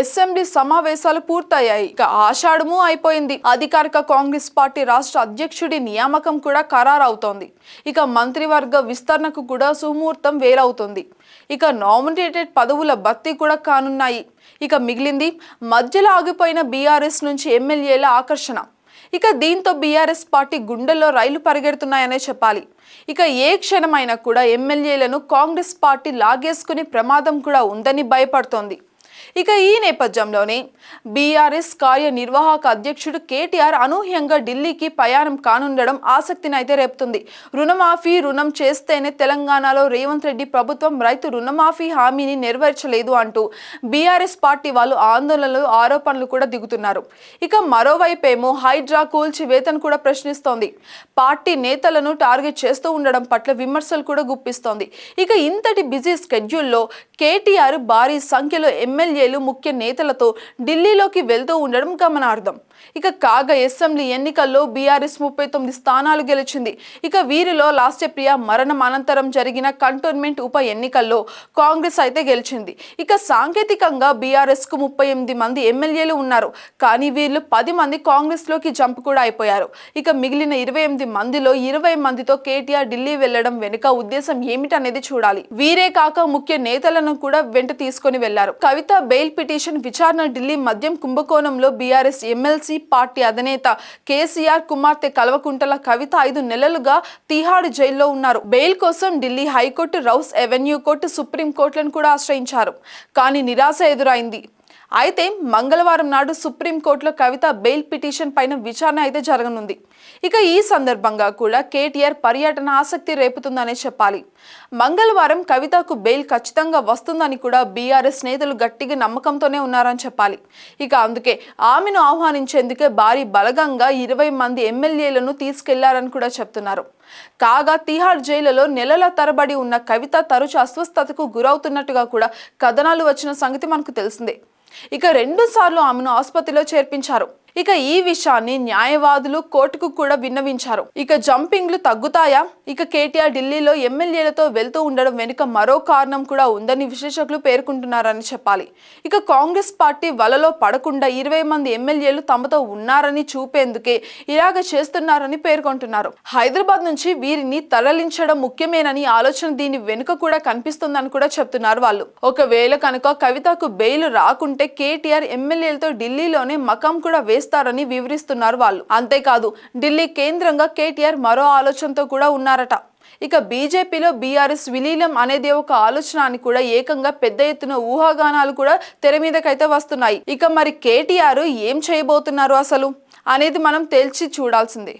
Assembly సమావేశాలు పూర్తయ్యాయి. ఇక ఆషాఢము అయిపోయింది. అధికారిక కాంగ్రెస్ పార్టీ రాష్ట్ర అధ్యక్షుడి నియామకం కూడా ఖరారవుతోంది. ఇక మంత్రివర్గ విస్తరణకు కూడా సుముహూర్తం వేలవుతుంది. ఇక నామినేటెడ్ పదవుల భర్తీ కూడా కానున్నాయి. ఇక మిగిలింది మధ్యలో ఆగిపోయిన బీఆర్ఎస్ నుంచి ఎమ్మెల్యేల ఆకర్షణ. ఇక దీంతో బీఆర్ఎస్ పార్టీ గుండెల్లో రైలు పరిగెడుతున్నాయనే చెప్పాలి. ఇక ఏ క్షణమైనా కూడా ఎమ్మెల్యేలను కాంగ్రెస్ పార్టీ లాగేసుకునే ప్రమాదం కూడా ఉందని భయపడుతోంది. ఇక ఈ నేపథ్యంలోనే బీఆర్ఎస్ కార్యనిర్వాహక అధ్యక్షుడు కేటీఆర్ అనూహ్యంగా ఢిల్లీకి ప్రయాణం కానుండడం ఆసక్తిని అయితే రేపుతుంది. రుణమాఫీ రుణం చేస్తేనే తెలంగాణలో రేవంత్ రెడ్డి ప్రభుత్వం రైతు రుణమాఫీ హామీని నెరవేర్చలేదు అంటూ బీఆర్ఎస్ పార్టీ వాళ్ళు ఆందోళనలు ఆరోపణలు కూడా దిగుతున్నారు. ఇక మరోవైపేమో హైడ్రా కూల్చి వేతను కూడా ప్రశ్నిస్తోంది. పార్టీ నేతలను టార్గెట్ చేస్తూ ఉండడం పట్ల విమర్శలు కూడా గుప్పిస్తోంది. ఇక ఇంతటి బిజీ స్కెడ్యూల్లో కేటీఆర్ భారీ సంఖ్యలో ఎమ్మెల్యే ఎమ్మెల్యేలు ముఖ్య నేతలతో ఢిల్లీలోకి వెళ్తూ ఉండడం గమనార్థం ఇక కాగా అసెంబ్లీ ఎన్నికల్లో బీఆర్ఎస్ ముప్పై తొమ్మిది స్థానాలు గెలిచింది. ఇక వీరిలో లాస్టప్రియ మరణం అనంతరం జరిగిన కంటోన్మెంట్ ఉప ఎన్నికల్లో కాంగ్రెస్ అయితే గెలిచింది. ఇక సాంకేతికంగా బీఆర్ఎస్కు ముప్పై ఎనిమిది మంది ఎమ్మెల్యేలు ఉన్నారు. కానీ వీళ్ళు పది మంది కాంగ్రెస్లోకి జంప్ కూడా అయిపోయారు. ఇక మిగిలిన ఇరవై ఎనిమిది మందిలో ఇరవై మందితో కేటీఆర్ ఢిల్లీ వెళ్ళడం వెనుక ఉద్దేశం ఏమిటనేది చూడాలి. వీరే కాక ముఖ్య నేతలను కూడా వెంట తీసుకొని వెళ్ళారు. కవిత బెయిల్ పిటిషన్ విచారణ ఢిల్లీ మద్యం కుంభకోణంలో బీఆర్ఎస్ ఎమ్మెల్సీ పార్టీ అధినేత కేసీఆర్ కుమార్తె కల్వకుంటల కవిత ఐదు నెలలుగా తిహాడ్ జైల్లో ఉన్నారు. బెయిల్ కోసం Delhi high court Rouse Avenue court supreme కోర్టులను కూడా ఆశ్రయించారు. కానీ నిరాశ ఎదురైంది. అయితే మంగళవారం నాడు సుప్రీంకోర్టులో కవిత బెయిల్ పిటిషన్ పైన విచారణ అయితే జరగనుంది. ఇక ఈ సందర్భంగా కూడా కేటీఆర్ పర్యటన ఆసక్తి రేపుతుందనే చెప్పాలి. మంగళవారం కవితకు బెయిల్ ఖచ్చితంగా వస్తుందని కూడా బీఆర్ఎస్ నేతలు గట్టిగా నమ్మకంతోనే ఉన్నారని చెప్పాలి. ఇక అందుకే ఆమెను ఆహ్వానించేందుకే భారీ బలగంగా ఇరవై మంది ఎమ్మెల్యేలను తీసుకెళ్ళారని కూడా చెప్తున్నారు. కాగా తిహార్ జైలులో నెలల తరబడి ఉన్న కవిత తరచు అస్వస్థతకు గురవుతున్నట్టుగా కూడా కథనాలు వచ్చిన సంగతి మనకు తెలిసిందే. ఇక రెండు సార్లు ఆమెను ఆసుపత్రిలో చేర్పించారు. ఇక ఈ విషయాన్ని న్యాయవాదులు కోర్టుకు కూడా విన్నవించారు. ఇక జంపింగ్లు తగ్గుతాయా? ఇక కేటీఆర్ ఢిల్లీలో ఎమ్మెల్యేలతో వెళ్తూ ఉండడం వెనుక మరో కారణం కూడా ఉందని విశ్లేషకులు పేర్కొంటున్నారని చెప్పాలి. ఇక కాంగ్రెస్ పార్టీ వలలో పడకుండా ఇరవై మంది ఎమ్మెల్యేలు తమతో ఉన్నారని చూపేందుకే ఇలాగ చేస్తున్నారని పేర్కొంటున్నారు. హైదరాబాద్ నుంచి వీరిని తరలించడం ముఖ్యమేనని ఆలోచన దీని వెనుక కూడా కనిపిస్తుందని కూడా చెప్తున్నారు వాళ్ళు. ఒకవేళ కనుక కవితకు బెయిల్ రాకుంటే కేటీఆర్ ఎమ్మెల్యేలతో ఢిల్లీలోనే మకాం కూడా చేస్తారని వివరిస్తున్నారు వాళ్ళు. అంతేకాదు ఢిల్లీ కేంద్రంగా కేటీఆర్ మరో ఆలోచనతో కూడా ఉన్నారట. ఇక బీజేపీలో బీఆర్ఎస్ విలీనం అనేది ఒక ఆలోచన అని కూడా ఏకంగా పెద్ద ఎత్తున ఊహాగానాలు కూడా తెర మీదకైతే వస్తున్నాయి. ఇక మరి కేటీఆర్ ఏం చేయబోతున్నారు అసలు అనేది మనం తేల్చి చూడాల్సిందే.